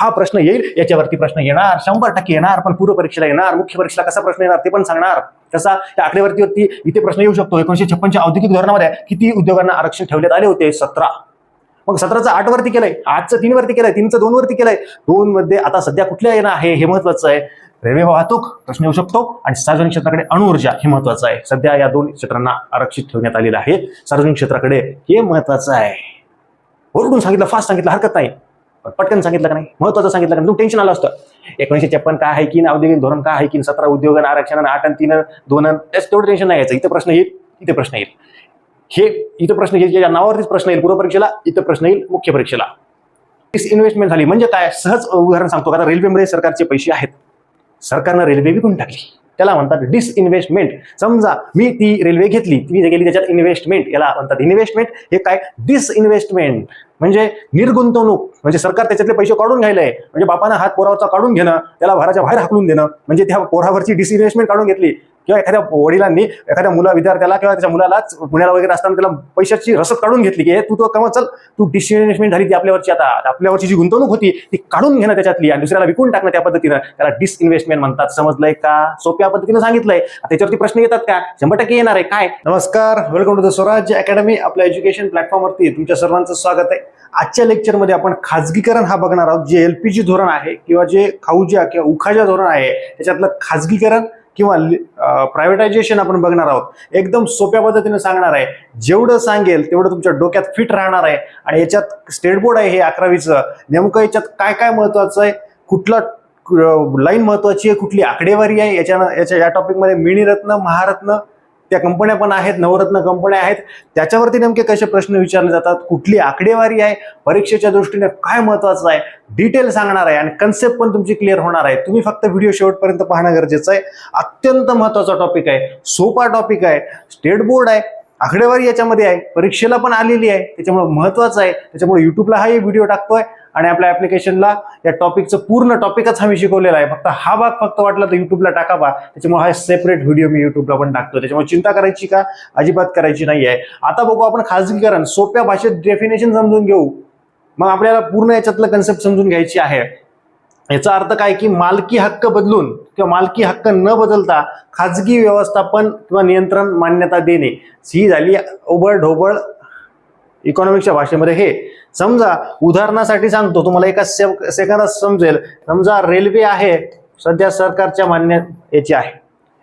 हा प्रश्न येईल याच्यावरती प्रश्न येणार शंभर टक्के येणार पण पूर्व परीक्षेला येणार मुख्य परीक्षेला कसा प्रश्न येणार ते पण सांगणार. कसा त्या आकडेवरती वरती इथे प्रश्न येऊ शकतो. एकोणीशे छप्पनच्या औद्योगिक धोरणामध्ये किती उद्योगांना आरक्षण ठेवण्यात आले होते? सतरा. मग सतराचं आठ वरती केलंय आठचं तीन वरती केलंय तीनचं दोन वरती केलंय. दोन मध्ये आता सध्या कुठल्या येणं आहे हे महत्वाचं आहे. रेल्वे वाहतूक प्रश्न येऊ शकतो. आणि सार्वजनिक क्षेत्राकडे अणुऊर्जा हे महत्वाचं आहे. सध्या या दोन क्षेत्रांना आरक्षित ठेवण्यात आलेलं आहे. सार्वजनिक क्षेत्राकडे हे महत्वाचं आहे. ओरडून सांगितलं फास्ट सांगितलं हरकत नाही. पटकन सांगितलं का नाही? महत्वाचं सांगितलं का नाही? तुम्ही टेन्शन आलं असतं. एकोणीशे छप्पन काय आहे की औद्योगिक धोरण काय आहे की सतरा उद्योग आरक्षण आठ आणि तीन दोन त्याच तेवढं टेन्शन नाही यायचं. इथं प्रश्न येईल इथे प्रश्न येईल. हे इथं प्रश्न येईल या नावावरतीच प्रश्न येईल पूर्व परीक्षेला इथं प्रश्न येईल मुख्य परीक्षेला. इन्व्हेस्टमेंट झाली. म्हणजे काय? सहज उदाहरण सांगतो का? रेल्वेमध्ये सरकारचे पैसे आहेत. सरकारनं रेल्वे विकून टाकली. त्याला म्हणतात डिसइन्व्हेस्टमेंट समजा मी ती रेल्वे घेतली ती गेली त्याच्यात इन्व्हेस्टमेंट याला म्हणतात इन्व्हेस्टमेंट हे काय? डिसइन्व्हेस्टमेंट म्हणजे निर्गुंतवणूक. म्हणजे सरकार त्याच्यातले पैसे काढून घ्यायलंय. म्हणजे बापानं हात पोरावरचा काढून घेणं त्याला घराच्या बाहेर हाकलून देणं. म्हणजे त्या पोरावरची डिसइन्व्हेस्टमेंट काढून घेतली. किंवा एखाद्या वडिलांनी एखाद्या मुला विद्यार्थ्याला किंवा त्याच्या मुलालाच पुण्याला वगैरे असताना त्याला पैशाची रसद काढून घेतली की हे तू तो कमा चल तू डिसइन्व्हेस्टमेंट झाली ती आपल्यावरची आता. आपल्यावरची जी गुंतवणूक होती ती काढून घेणं त्याच्यातली आणि दुसऱ्याला विकून टाकणं त्या पद्धतीनं. त्याला डिसइन्व्हेस्टमेंट म्हणतात. समजलंय का? सोप्या पद्धतीनं सांगितलंय. त्याच्यावरती प्रश्न येतात का? शंभर टक्के येणार आहे. काय? नमस्कार. Welcome to the Swarajya academy आपल्या एज्युकेशन प्लॅटफॉर्मवरती तुमच्या सर्वांचं स्वागत आहे. आजच्या लेक्चरमध्ये आपण खाजगीकरण हा बघणार आहोत. जे एल पी जी धोरण आहे किंवा जे खाऊजा किंवा उखाजा धोरण आहे त्याच्यातलं खाजगीकरण किंवा प्रायव्हेटायझेशन आपण बघणार आहोत. एकदम सोप्या पद्धतीने सांगणार आहे. जेवढं सांगेल तेवढं तुमच्या डोक्यात फिट राहणार आहे. आणि याच्यात स्टेट बोर्ड आहे हे अकरावीचं. नेमकं याच्यात काय काय महत्वाचं आहे? कुठला लाईन महत्वाची आहे? कुठली आकडेवारी आहे? याच्यानं याच्या या टॉपिकमध्ये मिणीरत्न महारत्न त्या कंपन्या पण आहेत नवरत्न कंपन्या आहेत. त्याच्यावरती नेमके कसे प्रश्न विचारले जातात कुठली आकडेवारी आहे परीक्षेच्या दृष्टीने काय महत्वाचं आहे डिटेल सांगणार आहे आणि कन्सेप्ट पण तुमची क्लिअर होणार आहे. तुम्ही फक्त व्हिडिओ शेवटपर्यंत पाहणं गरजेचं आहे. अत्यंत महत्त्वाचा टॉपिक आहे सोपा टॉपिक आहे स्टेट बोर्ड आहे आकडेवारी याच्यामध्ये आहे परीक्षेला पण आलेली आहे त्याच्यामुळे महत्वाचं आहे त्याच्यामुळे युट्यूबला हा व्हिडिओ टाकतोय. आणि आपल्या ऍप्लिकेशनला या टॉपिकचं पूर्ण टॉपिकच आम्ही शिकवलेला आहे. फक्त हा भाग फक्त वाटला तर युट्यूबला टाकावा त्याच्यामुळे हा सेपरेट व्हिडिओ मी युट्यूबला पण टाकतो त्याच्यामुळे चिंता करायची का? अजिबात करायची नाही आहे. आता बघू आपण खाजगीकरण. सोप्या भाषेत डेफिनेशन समजून घेऊ. मग आपल्याला पूर्ण याच्यातलं कन्सेप्ट समजून घ्यायची आहे. याचा अर्थ काय की मालकी हक्क बदलून किंवा मालकी हक्क न बदलता खाजगी व्यवस्थापन किंवा नियंत्रण मान्यता देणे. ही झाली ओबळ ढोबळ इकॉनॉमिक्सच्या भाषेमध्ये हे. समजा उदाहरणासाठी सांगतो तुम्हाला एका से सेकंदात समजेल. समजा रेल्वे आहे सध्या सरकारच्या मान्य याची आहे.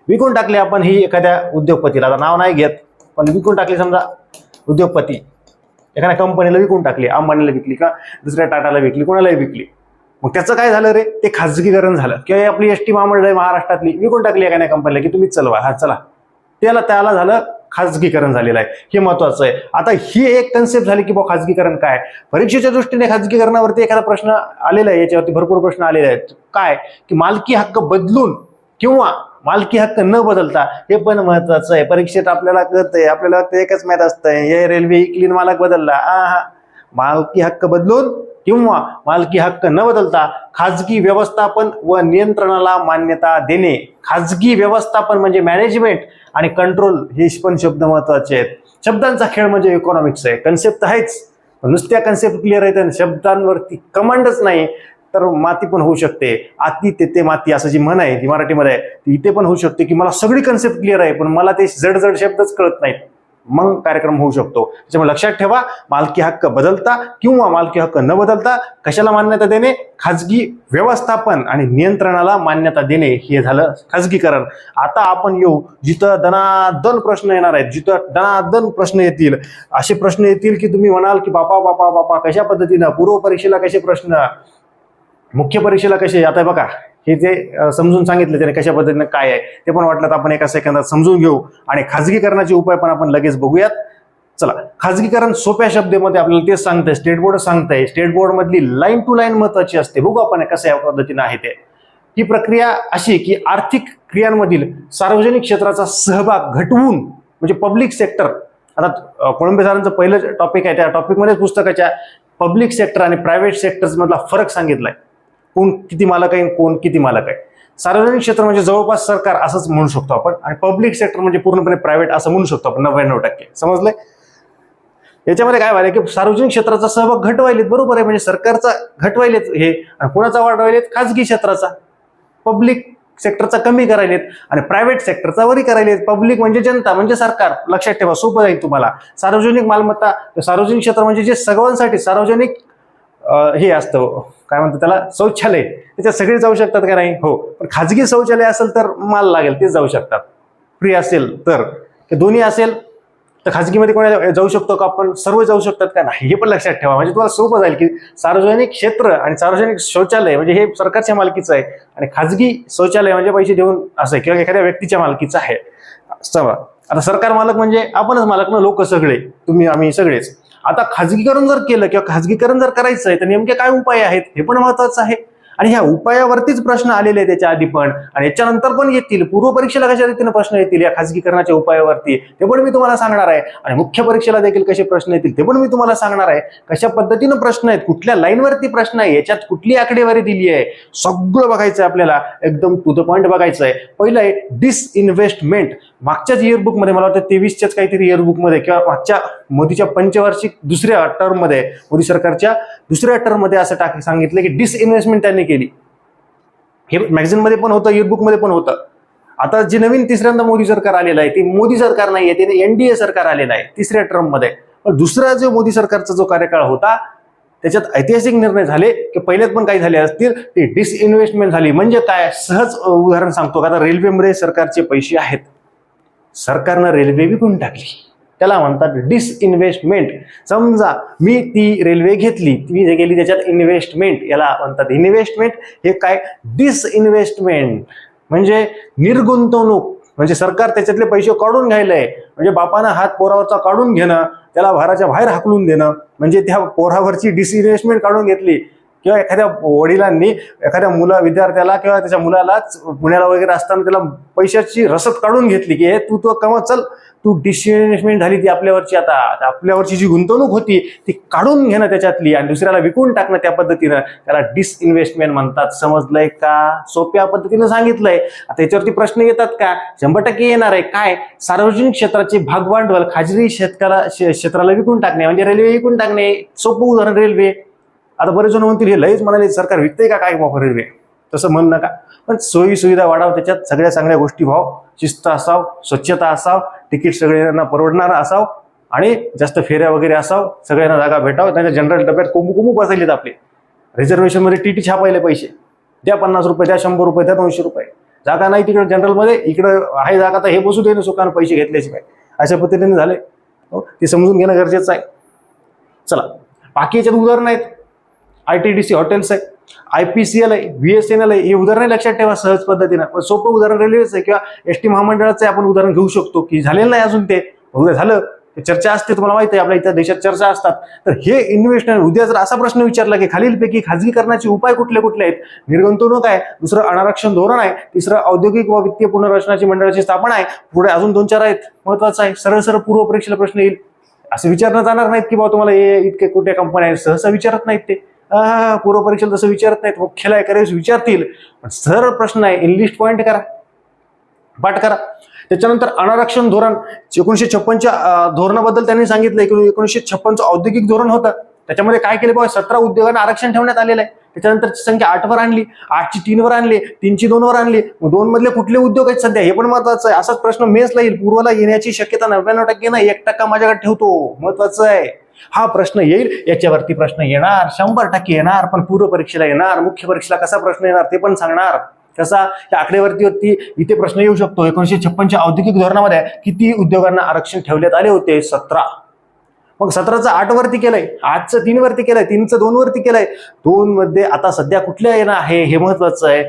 विकून टाकली आपण ही एखाद्या उद्योगपतीला. आता नाव नाही घेत पण विकून टाकली समजा उद्योगपती. एखाद्या कंपनीला विकून टाकली अंबानीला विकली का? दुसऱ्या टाटाला विकली कोणालाही विकली. मग त्याचं काय झालं रे? ते खाजगीकरण झालं. किंवा आपली एस टी महामंडळ महाराष्ट्रातली विकून टाकली एखाद्या कंपनीला की तुम्हीच चलवा हा चला. त्याला त्याला झालं खाजगीकरण झालेलं आहे. हे महत्वाचं आहे. आता ही एक कन्सेप्ट झाली की बा खाजगीकरण काय? परीक्षेच्या दृष्टीने खाजगीकरणावरती एखादा प्रश्न आलेला आहे याच्यावरती भरपूर प्रश्न आलेले आहेत. काय? की मालकी हक्क बदलून किंवा मालकी हक्क न बदलता हे पण महत्वाचं आहे. परीक्षेत आपल्याला कळतंय आपल्याला ते एकच माहीत असतंय. हे रेल्वे क्लीन मालक बदलला. हा मालकी हक्क बदलून किंवा मालकी हक्क न बदलता खाजगी व्यवस्थापन व नियंत्रणाला मान्यता देणे. खाजगी व्यवस्थापन म्हणजे मॅनेजमेंट आणि कंट्रोल हे पण शब्द महत्त्वाचे आहेत. शब्दांचा खेळ म्हणजे इकॉनॉमिक्स आहे. कन्सेप्ट आहेच. नुसत्या कन्सेप्ट क्लिअर आहेत आणि शब्दांवरती कमांडच नाही तर माती पण होऊ शकते. आती तेथे माती असं जी म्हण आहे ती मराठीमध्ये आहे ती इथे पण होऊ शकते की मला सगळी कन्सेप्ट क्लिअर आहे पण मला ते जड जड शब्दच कळत नाहीत. मग कार्यक्रम होऊ शकतो. त्याच्यामुळे लक्षात ठेवा मालकी हक्क बदलता किंवा मालकी हक्क न बदलता कशाला मान्यता देणे? खाजगी व्यवस्थापन आणि नियंत्रणाला मान्यता देणे हे झालं खाजगीकरण. आता आपण येऊ जिथं दनादन प्रश्न येणार आहेत जिथं दनादन प्रश्न येतील असे प्रश्न येतील की तुम्ही म्हणाल की बापा बापा बापा कशा पद्धतीनं पूर्व परीक्षेला कसे प्रश्न मुख्य परीक्षेला कसे? आता बघा. हे जे समजून सांगितलं त्याने कशा पद्धतीने काय आहे ते पण वाटलं तर आपण एका सेकंदात समजून घेऊ आणि खाजगीकरणाचे उपाय पण आपण लगेच बघूयात. चला खाजगीकरण सोप्या शब्दामध्ये आपल्याला तेच सांगतंय स्टेट बोर्ड सांगतंय. स्टेट बोर्ड मधली लाईन टू लाईन महत्वाची असते. बघू आपण कसं या पद्धतीने आहे ते. ही प्रक्रिया अशी की आर्थिक क्रियांमधील सार्वजनिक क्षेत्राचा सहभाग घटवून म्हणजे पब्लिक सेक्टर आता कोळंबे सरांचं पहिलं टॉपिक आहे त्या टॉपिकमध्येच पुस्तकाच्या पब्लिक सेक्टर आणि प्रायव्हेट सेक्टर्समधला फरक सांगितलाय. कोण किती मालक आहे कोण किती मालक आहे. सार्वजनिक क्षेत्र म्हणजे जवळपास सरकार असंच म्हणू शकतो आपण आणि पब्लिक सेक्टर म्हणजे पूर्णपणे प्रायव्हेट असं म्हणू शकतो आपण नव्याण्णव टक्के. समजलंय? याच्यामध्ये काय व्हायला की सार्वजनिक क्षेत्राचा सहभाग घटवायलेत बरोबर आहे. म्हणजे सरकारचा घटवायलेत हे आणि कोणाचा वाढवायलेत? खाजगी क्षेत्राचा. पब्लिक सेक्टरचा कमी करायलेत आणि प्रायव्हेट सेक्टरचा वरी करायलेत. पब्लिक म्हणजे जनता म्हणजे सरकार. लक्षात ठेवा सोपं जाईल तुम्हाला. सार्वजनिक मालमत्ता सार्वजनिक क्षेत्र म्हणजे जे सर्वांसाठी सार्वजनिक हे असतं काय म्हणतात त्याला शौचालय. त्याच्यात सगळे जाऊ शकतात का नाही? हो. पण खाजगी शौचालय असेल तर माल लागेल ते जाऊ शकतात. फ्री असेल तर. दोन्ही असेल तर खाजगीमध्ये कोणाला जाऊ शकतो का? आपण सर्व जाऊ शकतात का नाही? हे पण लक्षात ठेवा. म्हणजे तुम्हाला सोपं जाईल की सार्वजनिक क्षेत्र आणि सार्वजनिक शौचालय म्हणजे हे सरकारच्या मालकीचं आहे. आणि खाजगी शौचालय म्हणजे पैसे देऊन असं आहे किंवा एखाद्या व्यक्तीच्या मालकीचं आहे. आता सरकार मालक म्हणजे आपणच मालक ना लोक सगळे. तुम्ही आम्ही सगळेच. आता खाजगीकरण जर केलं किंवा खाजगीकरण जर करायचं आहे तर नेमके काय उपाय आहेत? हे पण महत्वाचं आहे. आणि ह्या उपायावरतीच प्रश्न आलेले आहेत त्याच्या आधी पण. आणि याच्यानंतर पण येतील. पूर्व परीक्षेला कशा रीतीने प्रश्न येतील या खाजगीकरणाच्या उपायावरती? ते पण मी तुम्हाला सांगणार आहे. आणि मुख्य परीक्षेला देखील कसे प्रश्न येतील ते पण मी तुम्हाला सांगणार आहे. कशा पद्धतीनं प्रश्न आहेत कुठल्या लाईनवरती प्रश्न आहे याच्यात कुठली आकडेवारी दिली आहे सगळं बघायचं आहे आपल्याला. एकदम टू द पॉईंट बघायचं आहे पहिलं आहे डिसइन्व्हेस्टमेंट मागच्याच इयरबुकमध्ये मला वाटतं तेवीसच्याच काहीतरी इयरबुकमध्ये किंवा मागच्या मोदीच्या पंचवार्षिक दुसऱ्या टर्ममध्ये मोदी सरकारच्या दुसऱ्या टर्ममध्ये असं टाक सांगितलं की डिसइन्व्हेस्टमेंट त्यांनी केली. हे मॅगझिनमध्ये पण होतं इयरबुकमध्ये पण होतं. आता जे नवीन तिसऱ्यांदा मोदी सरकार आलेलं आहे ते मोदी सरकार नाहीये ते एनडीए सरकार आलेलं आहे तिसऱ्या टर्ममध्ये पण दुसरा जो मोदी सरकारचा जो कार्यकाळ होता त्याच्यात ऐतिहासिक निर्णय झाले की पहिल्यात पण काही झाले असतील ते डिसइन्व्हेस्टमेंट झाली. म्हणजे काय? सहज उदाहरण सांगतो का? आता रेल्वेमध्ये सरकारचे पैसे आहेत. सरकारनं रेल्वे विकून टाकली. त्याला म्हणतात डिसइन्व्हेस्टमेंट समजा मी ती रेल्वे घेतली ती जे गेली त्याच्यात इन्व्हेस्टमेंट याला म्हणतात इन्व्हेस्टमेंट हे काय? डिसइन्व्हेस्टमेंट म्हणजे निर्गुंतवणूक. म्हणजे सरकार त्याच्यातले पैसे काढून घ्यायलंय. म्हणजे बापानं हात पोरावरचा काढून घेणं त्याला घराच्या बाहेर हाकलून देणं. म्हणजे त्या पोरावरची डिसइन्व्हेस्टमेंट काढून घेतली. किंवा एखाद्या वडिलांनी एखाद्या मुला विद्यार्थ्याला किंवा त्याच्या मुलालाच पुण्याला वगैरे असताना त्याला पैशाची रसद काढून घेतली की हे तू तो कमा चल तू डिसइन्व्हेस्टमेंट झाली ती आपल्यावरची आता आपल्यावरची जी गुंतवणूक होती ती काढून घेणं त्याच्यातली आणि दुसऱ्याला विकून टाकणं त्या पद्धतीनं. त्याला डिसइन्व्हेस्टमेंट म्हणतात. समजलंय का? सोप्या पद्धतीनं सांगितलंय. आता याच्यावरती प्रश्न येतात का? शंभर टक्के येणार आहे. काय? सार्वजनिक क्षेत्राचे भागभांडवल खाजगी शेतकऱ्याला क्षेत्राला विकून टाकणे म्हणजे रेल्वे विकून टाकणे. सोपं उदाहरण रेल्वे आता बरेच जण म्हणतील हे लयच म्हणाले सरकार विकते का काय बाबा रेल्वे? तसं म्हण नका. पण सोयी सुविधा वाढाव त्याच्यात सगळ्या चांगल्या गोष्टी व्हाव. शिस्त असाव स्वच्छता असाव तिकीट सगळ्यांना परवडणारं असाव आणि जास्त फेऱ्या वगैरे असाव सगळ्यांना जागा भेटाव. त्यांच्या जनरल डब्यात कोंबू कोंबू बसायलेत आपले. रिझर्वेशनमध्ये टी टी छापायला पैसे. द्या पन्नास रुपये द्या शंभर रुपये द्या दोनशे रुपये. जागा नाही तिकडे जनरलमध्ये इकडं आहे जागा तर हे बसू दे ना सुखानं पैसे घेतल्याशिवाय. अशा पद्धतीने झाले. हो ते समजून घेणं गरजेचं आहे. चला बाकी याच्यात उदाहरणं आहेत. I T D C hotels आहे आय पी सी एल आहे व्ही एस एन एल आहे हे उदाहरण लक्षात ठेवा सहज पद्धतीनं. पण सोपं उदाहरण रेल्वेचं आहे किंवा एस टी महामंडळाचं आहे, आपण उदाहरण घेऊ शकतो की झालेलं नाही अजून ते. उद्या झालं ते चर्चा असते तुम्हाला माहिती आहे आपल्या इथं देशात चर्चा असतात. तर हे इन्व्हेस्टमेंट उद्या जर असा प्रश्न विचारला की खालीलपैकी खाजगीकरणाचे उपाय कुठले कुठले आहेत निर्गुंतवणूक आहे दुसरं अनारक्षण धोरण आहे तिसरं औद्योगिक व वित्तीय पुनर्रचनाची मंडळाची स्थापना आहे पुढे अजून दोन चार आहेत महत्वाचं आहे. सरळ सरळ पूर्व परीक्षेला प्रश्न येईल. असं विचारणं जाणार नाहीत की बाबा तुम्हाला हे इतके कुठे कंपन्या आहेत सहसा विचारत नाहीत ते. आ, पूर्व परीक्षेला तसं विचारत नाहीत मुख्याला एखाद्या विचारतील. पण सर प्रश्न आहे इनलिस्ट पॉईंट करा. पाठ करा. त्याच्यानंतर अनारक्षण धोरण. एकोणीशे छप्पनच्या धोरणाबद्दल त्यांनी सांगितलं एकोणीशे छप्पनचं औद्योगिक धोरण होतं. त्याच्यामध्ये काय केलं बाबा सतरा उद्योगांना आरक्षण ठेवण्यात आलेलं आहे. त्याच्यानंतर संख्या आठवर आणली. आठची तीनवर आणली. तीनची दोनवर आणली. मग दोन मधले कुठले उद्योग आहेत सध्या? हे पण महत्वाचं आहे. असाच प्रश्न मेसला येईल. पूर्वला येण्याची शक्यता नव्याण्णव टक्के नाही. एक टक्का माझ्याकडे ठेवतो. महत्वाचं आहे. हा प्रश्न येईल याच्यावरती प्रश्न येणार शंभर टक्के येणार पण पूर्व परीक्षेला येणार मुख्य परीक्षेला कसा प्रश्न येणार ते पण सांगणार. कसा? या आकडेवरती वरती इथे प्रश्न येऊ शकतो. एकोणीशे छप्पनच्या औद्योगिक धोरणामध्ये किती उद्योगांना आरक्षण ठेवण्यात आले होते? सतरा. मग सतराचं आठ वरती केलंय आठचं तीन वरती केलंय तीनचं दोन वरती केलंय. दोन मध्ये आता सध्या कुठल्या येणं आहे? हे महत्वाचं आहे.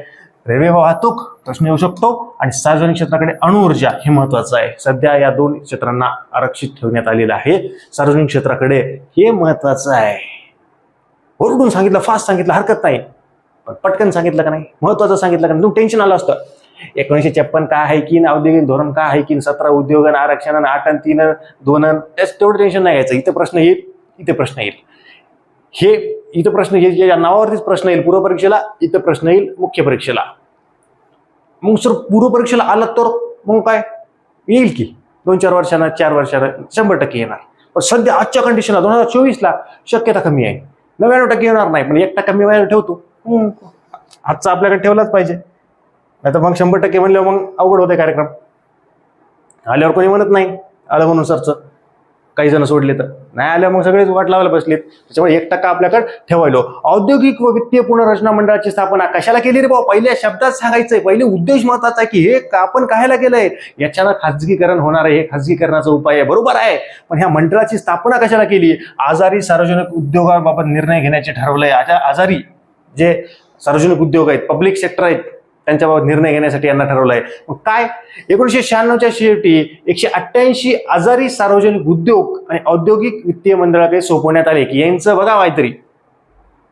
रेल्वे वाहतूक प्रश्न येऊ शकतो आणि सार्वजनिक क्षेत्राकडे अणुऊर्जा हे महत्वाचं आहे. सध्या या दोन क्षेत्रांना आरक्षित ठेवण्यात आलेलं आहे. सार्वजनिक क्षेत्राकडे हे महत्वाचं आहे. ओरडून सांगितलं फास्ट सांगितलं हरकत नाही. पण पटकन सांगितलं का नाही? महत्वाचं सांगितलं का नाही? तुम्ही टेन्शन आलं असतं. एकोणीशे छप्पन काय आहे की औद्योगिक धोरण काय आहे की सतरा उद्योग आरक्षण आणि आठ तीन दोन त्याच तेवढं टेन्शन नाही घ्यायचं इथे प्रश्न येईल इथे प्रश्न येईल. हे इथं प्रश्न येईल या नावावरतीच प्रश्न येईल पूर्व परीक्षेला इथं प्रश्न येईल मुख्य परीक्षेला. मग सर पूर्व परीक्षेला आलं तर मग काय? येईल की. दोन चार वर्षानं चार वर्षानं शंभर टक्के येणार. पण सध्या आजच्या कंडिशनला दोन हजार चोवीसला शक्यता कमी आहे. नव्याण्णव टक्के येणार नाही पण एक टक्का मी व्हायला ठेवतो. आजचा आपल्याकडे ठेवलाच पाहिजे. नाही तर मग शंभर टक्के म्हणल्यावर मग अवघड होते कार्यक्रम. आल्यावर कोणी म्हणत नाही आलं म्हणून सरचं. काही जण सोडले तर. नाही आल्या मग सगळेच वाट लावायला बसलेत. त्याच्यामुळे एक टक्का आपल्याकडे ठेवायलो. औद्योगिक व वित्तीय पुनर्रचना मंडळाची स्थापना कशाला केली रे भाऊ? पहिल्या शब्दात सांगायचंय. पहिले उद्देश महत्त्वाचा की हे का- आपण कायला केलंय? याच्यानं खाजगीकरण होणार आहे. हे खाजगीकरणाचा उपाय आहे. बरोबर आहे. पण ह्या मंडळाची स्थापना कशाला केली? आजारी सार्वजनिक उद्योगाबाबत निर्णय घेण्याचे ठरवलंय. आजारी जे सार्वजनिक उद्योग आहेत पब्लिक सेक्टर आहेत त्यांच्याबाबत निर्णय घेण्यासाठी यांना ठरवलंय. मग काय? एकोणीसशे शहाण्णवच्या शेवटी एकशे अठ्ठ्याऐंशी आजारी सार्वजनिक उद्योग आणि औद्योगिक वित्तीय मंडळाकडे सोपवण्यात आले. की यांचं बघा काहीतरी.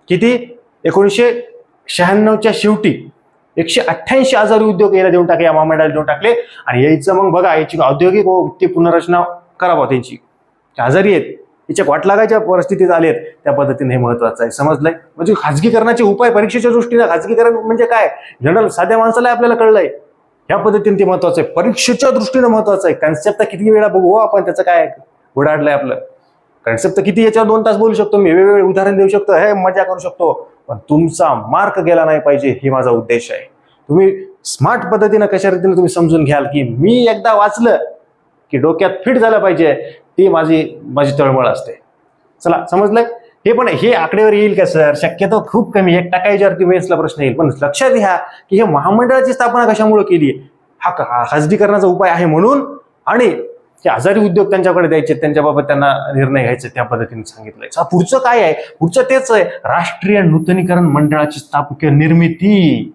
किती? एकोणीसशे शहाण्णवच्या शेवटी एकशे अठ्ठ्याऐंशी आजारी उद्योग याला देऊन टाकले या महामंडळाला देऊन टाकले. आणि यायचं मग बघा याची औद्योगिक व वित्तीय पुनर्रचना करावं त्यांची. आजारी आहेत याच्या वाटलागाच्या परिस्थितीत आलेत. त्या पद्धतीने हे महत्वाचं आहे. समजलंय? म्हणजे खाजगीकरणाचे उपाय परीक्षेच्या दृष्टीने खाजगीकरण म्हणजे काय? जनरल साध्या माणसाला आपल्याला कळलंय. ह्या पद्धतीने ते महत्वाचं आहे. परीक्षेच्या दृष्टीने महत्वाचं आहे. कन्सेप्ट किती वेळा बघू हो आपण त्याचं काय उडाडलंय आपलं. कन्सेप्ट किती याच्यावर दोन तास बोलू शकतो मी. वेगवेगळे उदाहरण देऊ शकतो. हे मजा करू शकतो. पण तुमचा मार्क गेला नाही पाहिजे हे माझा उद्देश आहे. तुम्ही स्मार्ट पद्धतीनं कशा रीतीने तुम्ही समजून घ्याल की मी एकदा वाचलं की डोक्यात फिट झालं पाहिजे. ती माझी माझी तळमळ असते. चला समजलंय हे पण हे आकडेवर येईल का सर? शक्यतो खूप कमी. एक टक्का याच्यावरती प्रश्न येईल. पण लक्षात घ्या की हे महामंडळाची स्थापना कशामुळे केली हा खासगीकरणाचा हा उपाय आहे म्हणून आणि ते आजारी उद्योग त्यांच्याकडे द्यायचे त्यांच्याबाबत त्यांना निर्णय घ्यायचे त्या पद्धतीने सांगितलंय. पुढचं काय आहे? पुढचं तेच आहे राष्ट्रीय नूतनीकरण मंडळाची स्थापकीय निर्मिती.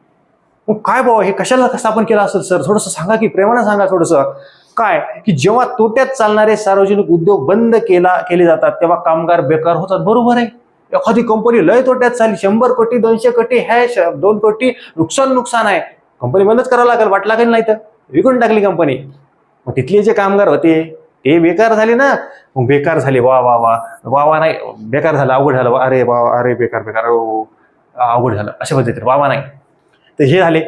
मग काय बाबा हे कशाला स्थापन केलं असेल सर? थोडंसं सांगा की प्रेमानं सांगा थोडंसं. काय? की जेव्हा तोट्यात चालणारे सार्वजनिक उद्योग बंद केला केले जातात तेव्हा कामगार बेकार होतात. बरोबर आहे. एखादी कंपनी लय तोट्यात चालली शंभर कोटी दोनशे कोटी हे दोन कोटी नुकसान नुकसान आहे. कंपनी बंदच करावं लागेल वाट लागेल नाही तर. विकून टाकली कंपनी मग तिथले जे कामगार होते ते बेकार झाले ना. मग बेकार झाले. वा वा वा. वा वा नाही. बेकार झालं अवघड झालं. वा, अरे वा अरे बेकार बेकार. अवघड झालं. अशा पद्धतीने. वा वा नाही. तर हे झाले.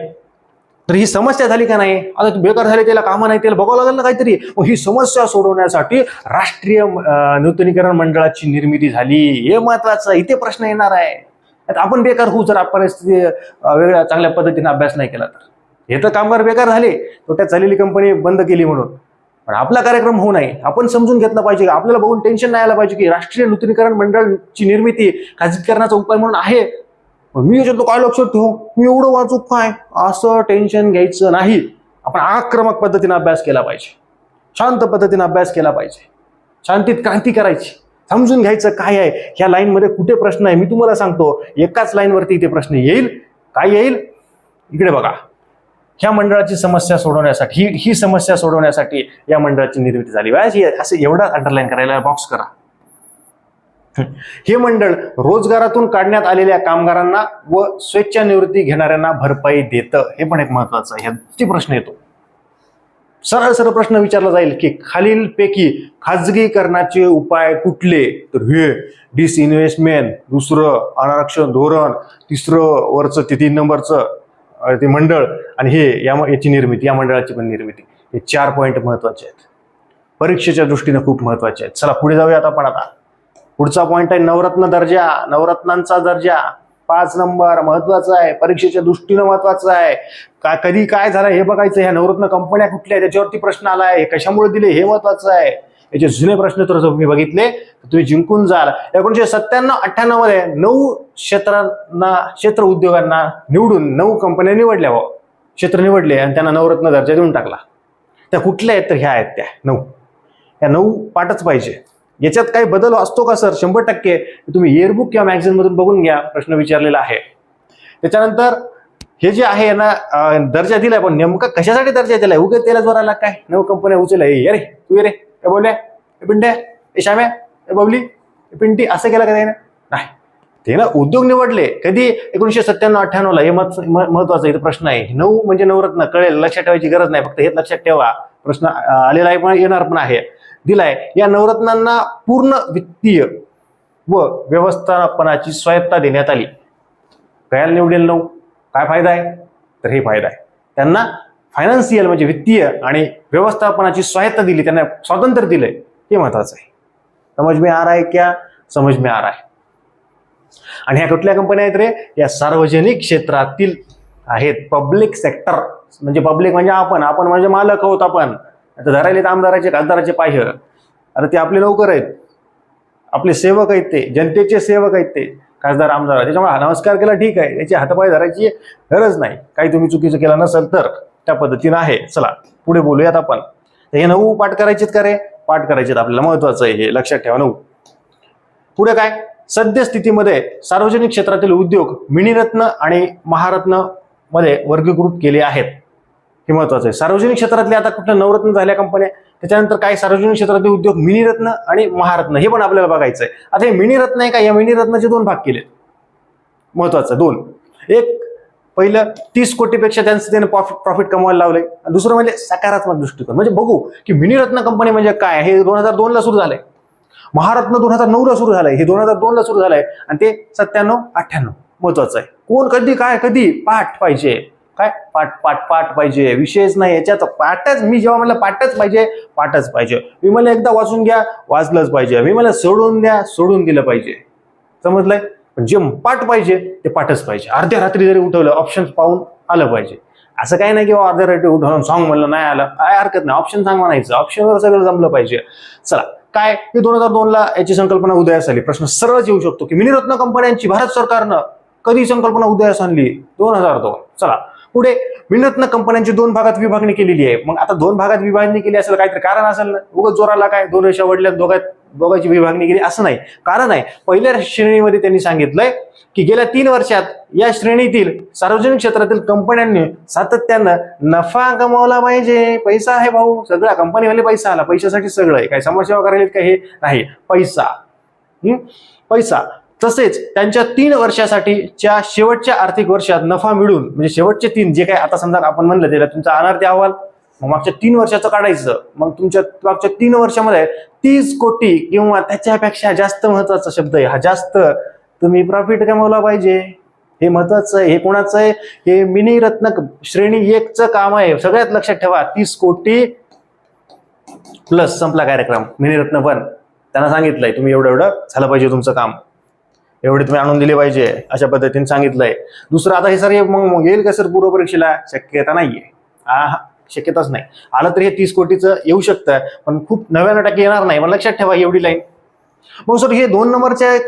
तर ही समस्या झाली का नाही? आता बेकार झाले त्याला कामं नाही त्याला बघावं लागेल ना काहीतरी. मग ही समस्या सोडवण्यासाठी राष्ट्रीय नूतनीकरण मंडळाची निर्मिती झाली. हे महत्वाचं इथे प्रश्न येणार आहे. आता आपण बेकार होऊ जर आपण परिस्थिती वेगळ्या चांगल्या पद्धतीने अभ्यास नाही केला तर. हे तर कामगार बेकार झाले. तो त्या चाललेली कंपनी बंद केली म्हणून. पण आपला कार्यक्रम होऊ नये. आपण समजून घेतला पाहिजे. की आपल्याला बघून टेन्शन नाही आलं पाहिजे की राष्ट्रीय नूतनीकरण मंडळाची निर्मिती खाजगीकरणाचा उपाय म्हणून आहे. मी याच्यातलं काय लक्षात ठेवू? मी एवढं वाचू काय? असं टेन्शन घ्यायचं नाही. आपण आक्रमक पद्धतीने अभ्यास केला पाहिजे. शांत पद्धतीने अभ्यास केला पाहिजे. शांतीत क्रांती करायची. समजून घ्यायचं काय आहे? ह्या लाईनमध्ये कुठे प्रश्न आहे? मी तुम्हाला सांगतो एकाच लाईनवरती इथे प्रश्न येईल. काय येईल? इकडे बघा. ह्या मंडळाची समस्या सोडवण्यासाठी ही ही समस्या सोडवण्यासाठी या मंडळाची निर्मिती झाली. व्यास हे असं एवढा अंडरलाईन करायला बॉक्स करा. हे मंडळ रोजगारातून काढण्यात आलेल्या कामगारांना व स्वेच्छानिवृत्ती घेणाऱ्यांना भरपाई देतं हे पण एक महत्वाचं आहे. ह्याची प्रश्न येतो. सरळ सरळ प्रश्न विचारला जाईल की खालीलपैकी खाजगीकरणाचे उपाय कुठले? तर हे डिसइन्व्हेस्टमेंट दुसरं अनारक्षण धोरण तिसरं वरचं ते तीन नंबरचं ते मंडळ आणि हे या याची निर्मिती या मंडळाची पण निर्मिती. हे चार पॉईंट महत्त्वाचे आहेत. परीक्षेच्या दृष्टीने खूप महत्त्वाचे आहेत. चला पुढे जाऊयात आपण आता. पुढचा पॉइंट आहे नवरत्न दर्जा. नवरत्नांचा दर्जा. पाच नंबर महत्त्वाचा आहे. परीक्षेच्या दृष्टीनं महत्वाचं आहे. का कधी काय झालं हे बघायचं. ह्या नवरत्न कंपन्या कुठल्या त्याच्यावरती प्रश्न आलाय हे कशामुळे दिले? हे महत्वाचं आहे. याचे जुने प्रश्न तर तुम्ही बघितले तर तुम्ही जिंकून जाल. एकोणीशे सत्त्याण्णव अठ्ठ्याण्णवमध्ये नऊ क्षेत्रांना क्षेत्र उद्योगांना निवडून नऊ कंपन्या निवडल्या व क्षेत्र निवडले आणि त्यांना नवरत्न दर्जा देऊन टाकला. त्या कुठल्या आहेत? तर ह्या आहेत त्या. नऊ. या नऊ पाठच पाहिजे. याच्यात काही बदल असतो का सर? शंभर टक्के. तुम्ही इयरबुक किंवा मॅगझिन मधून बघून घ्या प्रश्न विचारलेला आहे. त्याच्यानंतर हे जे आहे यांना दर्जा दिलाय पण नेमका कशासाठी दर्जा दिलाय? उगे त्याला जोराला काय? नऊ कंपन्या उचलल्या हे रे तू रे. हे बोलल्या हे पिंड्या. हे श्याम्या. हे बबली. हे पिंटी असं केलं का त्याने? नाही. ते ना उद्योग निवडले. कधी? एकोणीशे सत्त्याण्णव अठ्ठ्याण्णवला. हे मत महत्वाचं महत्त्वाचा इथं प्रश्न आहे. नऊ म्हणजे नवरत्न. कळेल लक्षात ठेवायची गरज नाही. फक्त हे लक्षात ठेवा. प्रश्न आलेला आहे पण येणार पण आहे. दिलाय. या नवरत्नांना पूर्ण वित्तीय व व्यवस्थापनाची स्वायत्ता देण्यात आली. कयाला निवडेल नऊ? काय फायदा आहे? तर हे फायदा आहे. त्यांना फायनान्शियल म्हणजे वित्तीय आणि व्यवस्थापनाची स्वायत्ता दिली. त्यांना स्वातंत्र्य दिलंय. हे महत्वाचं आहे. समज में आ रहा है क्या? समज में आ रहा है आणि ह्या कुठल्या कंपन्या आहेत रे? या सार्वजनिक क्षेत्रातील आहेत. पब्लिक सेक्टर म्हणजे पब्लिक म्हणजे आपण. आपण म्हणजे मालक आहोत आपण. आता धरायले आमदाराचे खासदाराचे पाह्य आता ते आपले लवकर आहेत. आपले सेवक आहेत ते जनतेचे सेवक आहेत ते खासदार आमदार. त्याच्यामुळे नमस्कार केला ठीक आहे. याची हातपाय धरायची गरज नाही. काही तुम्ही चुकीचं केलं नसेल तर त्या पद्धतीनं आहे. चला पुढे बोलूयात आपण. तर हे नऊ पाठ करायचेत का रे? पाठ करायचेत. आपल्याला महत्वाचं आहे हे लक्षात ठेवा. नऊ. पुढे काय? सद्यस्थितीमध्ये सार्वजनिक क्षेत्रातील उद्योग मिनिरत्न आणि महारत्नमध्ये वर्गीकृत केले आहेत. हे महत्वाचं आहे. सार्वजनिक क्षेत्रातले आता कुठल्या नवरत्न झाल्या कंपन्या त्याच्यानंतर काय सार्वजनिक क्षेत्रातील उद्योग मिनिरत्न आणि महारत्न हे पण आपल्याला बघायचं आहे आता हे मिनिरत्न आहे का? या मिनिरत्नाचे दोन भाग केले महत्वाचं दोन. एक पहिलं तीस कोटीपेक्षा त्यांचं त्याने प्रॉफिट प्रॉफिट कमवायला लावलंय. दुसरं म्हणजे सकारात्मक दृष्टिकोन. म्हणजे बघू की मिनिरत्न कंपनी म्हणजे काय? हे दोन हजार दोनला सुरू झालंय. महारत्न दोन हजार नऊला सुरू झालंय. हे दोन हजार दोनला सुरू झालंय. आणि ते सत्त्याण्णव अठ्ठ्याण्णव महत्वाचं आहे. कोण कधी काय कधी पाठ पाहिजे. काय? पाठ पाठ पाठ पाहिजे. विषयच नाही याच्यात पाठच मी जेव्हा म्हणलं पाठच पाहिजे पाठच पाहिजे. मी मला एकदा वाचून घ्या वाचलंच पाहिजे. मी मला सोडून द्या सोडून दिलं पाहिजे. समजलंय? जे पाठ पाहिजे ते पाठच पाहिजे. अर्ध्या रात्री जरी उठवलं ऑप्शन पाहून आलं पाहिजे. असं काही नाही की अर्ध्या रात्री उठवलं सॉंग म्हणलं नाही आलं. काय हरकत नाही. ऑप्शन सांग म्हणायचं. ऑप्शनवर सगळं जमलं पाहिजे. चला. काय? की दोन हजार दोनला याची संकल्पना उदयास आली. प्रश्न सरळच येऊ शकतो की मिनिरत्न कंपन्यांची भारत सरकारनं कधी संकल्पना उदयास आणली? दोन हजार दोन. चला. पुढे मिनिरत्न कंपन्यांची दोन भागात विभागणी केलेली आहे. मग आता दोन भागात विभागणी केली असेल काहीतरी कारण असेल ना? उगाच जोराला काय? दोन रेषा वडल्या दोघात दोघांची विभागणी केली असं नाही. कारण आहे पहिल्या श्रेणीमध्ये त्यांनी सांगितलंय की गेल्या तीन वर्षात या श्रेणीतील सार्वजनिक क्षेत्रातील कंपन्यांनी सातत्यानं नफा कमावला पाहिजे. पैसा आहे भाऊ. सगळ्या कंपनीवाले पैसा आला. पैशासाठी सगळं आहे. काय समाजसेवा करायला काही हे नाही. पैसा. पैसा. तसेच त्यांच्या तीन वर्षासाठीच्या शेवटच्या आर्थिक वर्षात नफा मिळून म्हणजे शेवटचे तीन जे काय आता समजा आपण म्हणलं त्याला तुमचा अनार्थी अहवाल मग मागच्या तीन वर्षाचं काढायचं मग तुमच्या मागच्या तीन वर्षामध्ये तीस कोटी किंवा त्याच्यापेक्षा जास्त महत्त्वाचा शब्द आहे. हा जास्त तुम्ही प्रॉफिट कमवला पाहिजे. हे महत्वाचं आहे हे कोणाचं आहे? हे मिनी रत्न श्रेणी एकचं काम आहे. सगळ्यात लक्षात ठेवा तीस कोटी प्लस संपला कार्यक्रम मिनीरत्न पण. त्यांना सांगितलंय तुम्ही एवढं एवढं झालं पाहिजे तुमचं काम. एवढे तुम्ही आणून दिले पाहिजे अशा पद्धतीने सांगितलंय. दुसरं आता हे सर हे मग मग येईल का सर पूर्व परीक्षेला? शक्यता नाहीये. हा हा, शक्यताच नाही. आलं तर हे तीस कोटीचं येऊ शकतं पण खूप नव्याण्णव टक्के येणार नाही. मला लक्षात ठेवा एवढी लाईन. मग सर हे दोन नंबरचे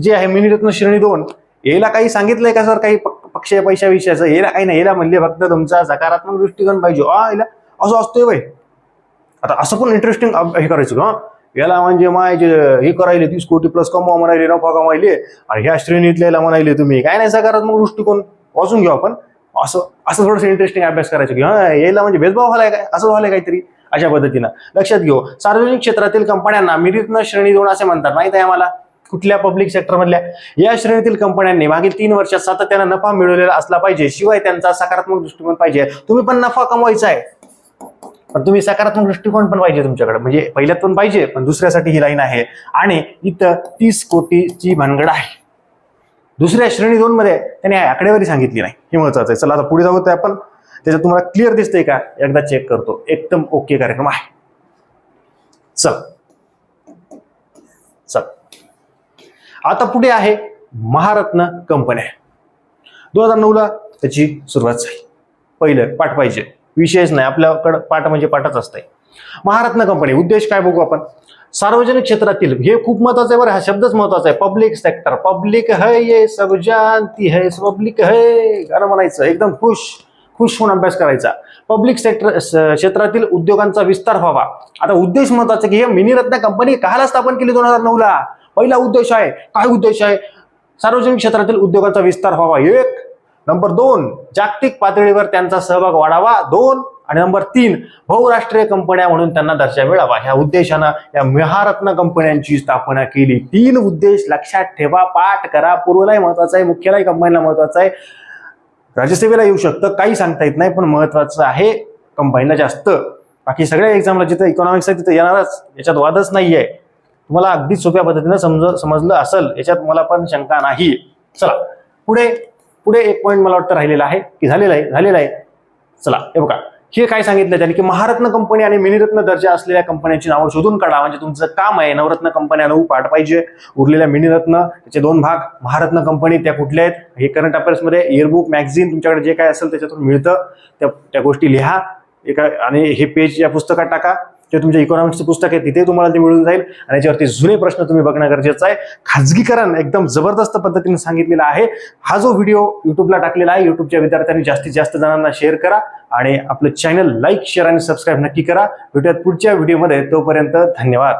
जे आहे मिनिरत्न श्रेणी दोन याला काही सांगितलंय का सर? काही पक- पक्ष पैशा विषयाचं याला काही नाही. याला म्हणजे फक्त तुमचा सकारात्मक दृष्टिकोन पाहिजे. आ याला असं असतोय बाई. आता असं पण इंटरेस्टिंग हे करायचं का? याला म्हणजे माय जे हे करायले तीस कोटी प्लस कमवा म्हणायले नफा कमायले आणि ह्या श्रेणीतल्याला म्हणायले तुम्ही काय नाही सकारात्मक दृष्टिकोन वाचून घेऊ आपण. असं असं थोडंसं इंटरेस्टिंग अभ्यास करायचं. की हा याला म्हणजे भेदभाव व्हायला काय? असं व्हायला काहीतरी? अशा पद्धतीनं. लक्षात घेऊ. सार्वजनिक क्षेत्रातील कंपन्यांना मिरितन श्रेणी दोन असे म्हणतात. माहीत आहे आम्हाला? कुठल्या पब्लिक सेक्टर मधल्या? या श्रेणीतील कंपन्यांनी मागील तीन वर्षात सातत्यानं नफा मिळवलेला असला पाहिजे. शिवाय त्यांचा सकारात्मक दृष्टिकोन पाहिजे. तुम्ही पण नफा कमवायचा आहे. पण तुम्ही सकारात्मक दृष्टिकोन पण पाहिजे तुमच्याकडे. म्हणजे पहिल्यात पण पाहिजे पण दुसऱ्यासाठी ही लाईन आहे. आणि इथं तीस कोटीची भानगड आहे. दुसऱ्या श्रेणी दोन मध्ये त्याने आकडेवारी सांगितली नाही. हे महत्वाचं आहे. चला आता पुढे जाऊ तर आपण. त्याच्यात तुम्हाला क्लिअर दिसतंय का? एकदा चेक करतो. एकदम ओके कार्यक्रम आहे. चल. चल. आता पुढे आहे महारत्न कंपन्या. दोन हजार नऊला त्याची सुरुवात झाली. पहिलं पाठ पाहिजे. विषयच नाही आपल्याकडं पाठ म्हणजे पाठच असतंय. महारत्न कंपनी उद्देश काय बघू आपण? सार्वजनिक क्षेत्रातील हे खूप महत्वाचं आहे बरं हा शब्दच महत्त्वाचा आहे. पब्लिक सेक्टर पब्लिक है ये सब जानती है पब्लिक है गाणं म्हणायचं एकदम खुश खुश होऊन अभ्यास करायचा. पब्लिक सेक्टर क्षेत्रातील उद्योगांचा विस्तार व्हावा. आता उद्देश महत्त्वाचा की हे मिनीरत्न कंपनी काहाला स्थापन केली दोन हजार नऊला? पहिला उद्देश आहे. काय उद्देश आहे? सार्वजनिक क्षेत्रातील उद्योगांचा विस्तार व्हावा. एक नंबर दोन जागतिक पातळीवर त्यांचा सहभाग वाढावा दोन आणि नंबर तीन बहुराष्ट्रीय कंपन्या म्हणून त्यांना दर्जा मिळावा. ह्या उद्देशानं या महारत्न कंपन्यांची स्थापना केली. तीन उद्देश लक्षात ठेवा पाठ करा. पूर्वलाही महत्त्वाचा आहे मुख्यालाही कंपनीला महत्त्वाचा आहे. राज्यसेवेला येऊ शकतं काही सांगता येत नाही पण महत्वाचं आहे कंपनीला जास्त. बाकी सगळ्या एक्झामला जिथं इकॉनॉमिक्स आहे तिथं येणारच. याच्यात वादच नाहीये. तुम्हाला अगदी सोप्या पद्धतीनं समज समजलं असेल. याच्यात मला पण शंका नाही. चला पुढे. पुढे एक पॉईंट मला वाटतं राहिलेला आहे की झालेला आहे झालेला आहे. चला हे बघा. हे काय सांगितलं त्याने की महारत्न कंपनी आणि मिनिरत्न दर्जा असलेल्या कंपन्यांची नावं शोधून काढा. म्हणजे तुमचं काम आहे नवरत्न कंपन्या नऊ पाठ पाहिजे. उरलेल्या मिनिरत्न त्याचे दोन भाग महारत्न कंपनी त्या कुठल्या आहेत? हे करंट अफेअर्समध्ये इयरबुक मॅगझिन तुमच्याकडे जे काय असेल त्याच्यातून मिळतं. त्या त्या गोष्टी लिहा. एका आणि हे पेज या पुस्तकात टाका. ते तुमच्या इकॉनॉमिक्सचं पुस्तक आहे तिथे तुम्हाला ते मिळून जाईल. आणि याच्यावरती जुने प्रश्न तुम्ही बघणं गरजेचं आहे. खाजगीकरण एकदम जबरदस्त पद्धतीने सांगितलेलं आहे. हा जो व्हिडिओ युट्यूबला टाकलेला आहे युट्यूबच्या विद्यार्थ्यांनी जास्तीत जास्त जणांना शेअर करा. आणि आपलं चॅनल लाईक शेअर आणि सबस्क्राईब नक्की करा. भेटूयात पुढच्या व्हिडिओमध्ये तोपर्यंत धन्यवाद.